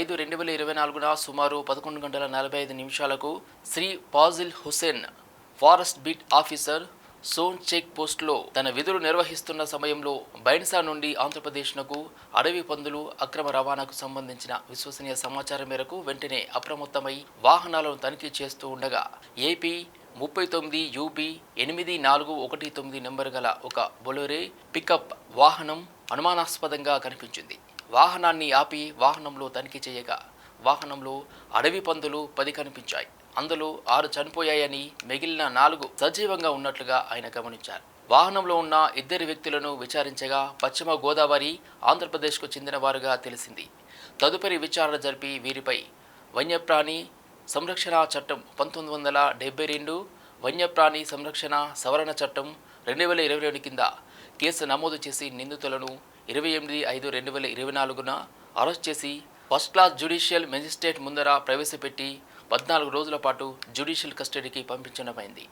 ఐదు రెండు వేల ఇరవై నాలుగున సుమారు పదకొండు గంటల నలభై ఐదు నిమిషాలకు Shri Fazil Hussain forest beat officer Sone check పోస్ట్లో తన విధులు నిర్వహిస్తున్న సమయంలో బైన్సా నుండి ఆంధ్రప్రదేశ్నకు అడవి పందులు అక్రమ రవాణాకు సంబంధించిన విశ్వసనీయ సమాచారం మేరకు వెంటనే అప్రమత్తమై వాహనాలను తనిఖీ చేస్తూ ఉండగా ఏపీ ముప్పై తొమ్మిది యూబీ ఎనిమిది నాలుగు ఒకటి తొమ్మిది నెంబర్ గల ఒక బొలోరే పికప్ వాహనం అనుమానాస్పదంగా కనిపించింది. వాహనాన్ని ఆపి వాహనంలో తనిఖీ చేయగా వాహనంలో అడవి పందులు పది కనిపించాయి. అందులో ఆరు చనిపోయాయని మిగిలిన నాలుగు సజీవంగా ఉన్నట్లుగా ఆయన గమనించారు. వాహనంలో ఉన్న ఇద్దరు వ్యక్తులను విచారించగా పశ్చిమ గోదావరి ఆంధ్రప్రదేశ్కు చెందిన వారుగా తెలిసింది. తదుపరి విచారణ జరిపి వీరిపై వన్యప్రాణి సంరక్షణ చట్టం పంతొమ్మిది వందల డెబ్బై రెండు వన్యప్రాణి సంరక్షణ సవరణ చట్టం రెండు వేల ఇరవై రెండు కింద కేసు నమోదు చేసి నిందితులను ఇరవై ఎనిమిది ఐదు రెండు వేల ఇరవై నాలుగున అరెస్ట్ చేసి ఫస్ట్ క్లాస్ జ్యుడిషియల్ మెజిస్ట్రేట్ ముందర ప్రవేశపెట్టి పద్నాలుగు రోజుల పాటు జ్యుడిషియల్ కస్టడీకి పంపించడమైంది.